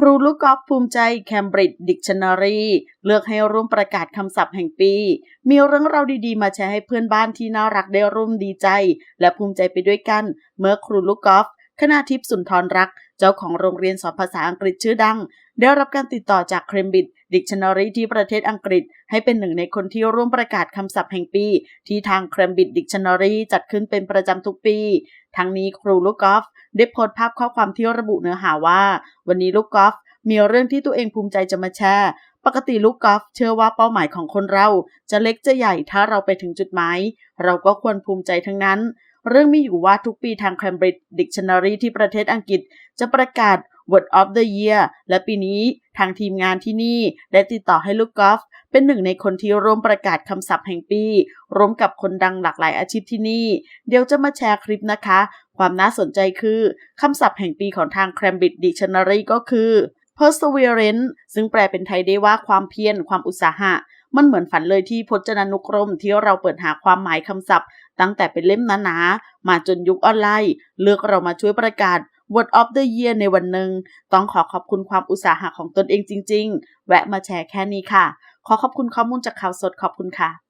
ครูลูกกอล์ฟภูมิใจ Cambridge Dictionary เลือกให้ร่วมประกาศคำศัพท์แห่งปี มีเรื่องราวดีๆ มาแชร์ให้เพื่อนบ้านที่น่ารักได้ร่วมดีใจ และภูมิใจไปด้วยกัน เมื่อครูลูกกอล์ฟ คณาทิพย์สุนทรรัก เจ้าของโรงเรียนสอนภาษาอังกฤษชื่อดัง ได้รับการติดต่อจาก Cambridge Dictionary ที่ประเทศอังกฤษ ให้เป็นหนึ่งในคนที่ร่วมประกาศคำศัพท์แห่งปี ที่ทาง Cambridge Dictionary จัดขึ้นเป็นประจำทุกปี ทั้งนี้ครูลูกกอล์ฟได้โพสต์ภาพข้อความที่ระบุเนื้อหาว่า วันนี้ลูกกอล์ฟมีเรื่องที่ตัวเองภูมิใจจะมาแชร์ปกติลูกกอล์ฟเชื่อว่าเป้าหมายของคนเรา จะเล็กจะใหญ่ถ้าเราไปถึงจุดหมายเราก็ควรภูมิใจทั้งนั้น เรื่องมีอยู่ว่าทุกปีทาง Cambridge Dictionary ที่ประเทศอังกฤษจะประกาศ Word of the Year และปีนี้ทางทีมงานที่นี่ได้ติดต่อให้ลูกกอล์ฟเป็นหนึ่งในคนที่ร่วมประกาศคำศัพท์แห่งปี ร่วมกับคนดังหลากหลายอาชีพที่นี่ เดี๋ยวจะมาแชร์คลิปนะคะ ความน่าสนใจคือคำศัพท์แห่งปีของทาง Cambridge Dictionary ก็คือ perseverance ซึ่งแปลเป็นไทยได้ว่าความเพียร ความอุตสาหะ มันเหมือนฝันเลยที่พจนานุกรมที่เราเปิดหาความหมายคำศัพท์ ตั้งแต่เป็นเล่มหนาๆมาจนยุคออนไลน์ เลือกเรามาช่วยประกาศ Word of the Year ในวันหนึ่งต้องขอขอบคุณความอุตสาหะของตนเองจริง ๆ แวะมาแชร์แค่นี้ค่ะ ขอขอบคุณข้อมูลจากข่าวสดขอบคุณค่ะ